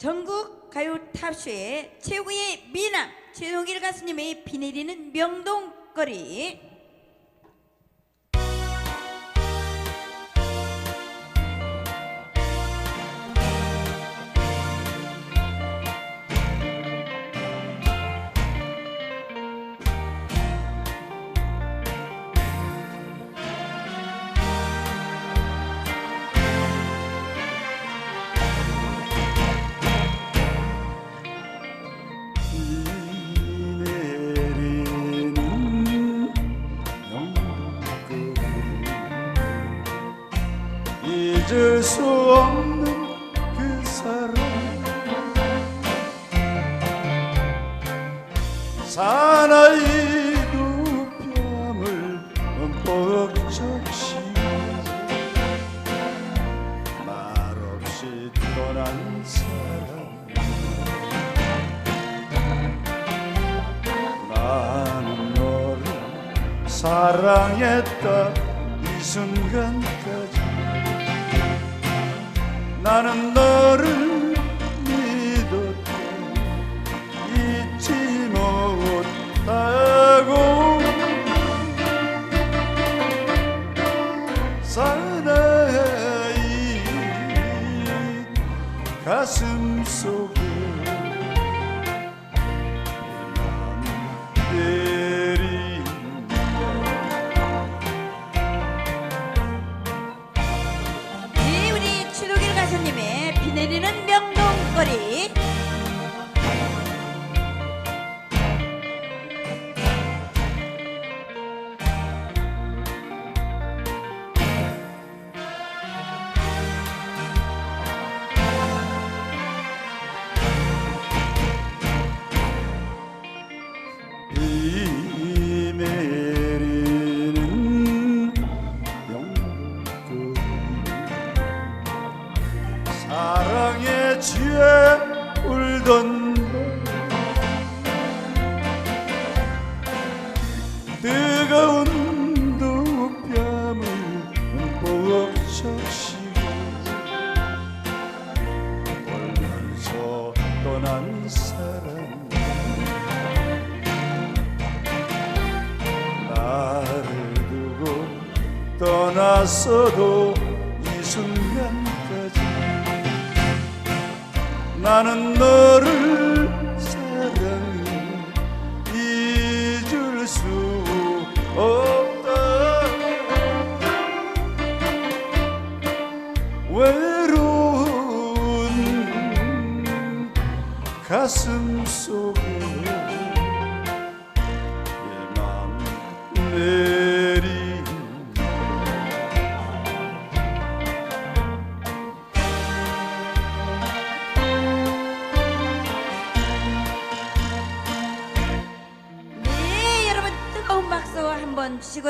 전국 가요 탑쇼의 최고의 미남 최동일 가수님의 비 내리는 명동거리 잊을 수 없는 그 사람 사나이도 뺨을 흠뻑 적시고 말없이 떠난 사람 나는 너를 사랑했다. 이 순간까지 나는 너를 믿었다 잊지 못하고 사나이 가슴 속에 비 내리는 명동거리 사랑에 취해 울던 뜨거운 두 뺨을 흠뻑 적시고 울면서 떠난 사람 나를 두고 떠났어도 이 순간까지 나는 너를 사랑해. 잊을 수 없다 외로운 가슴 속에 네 여러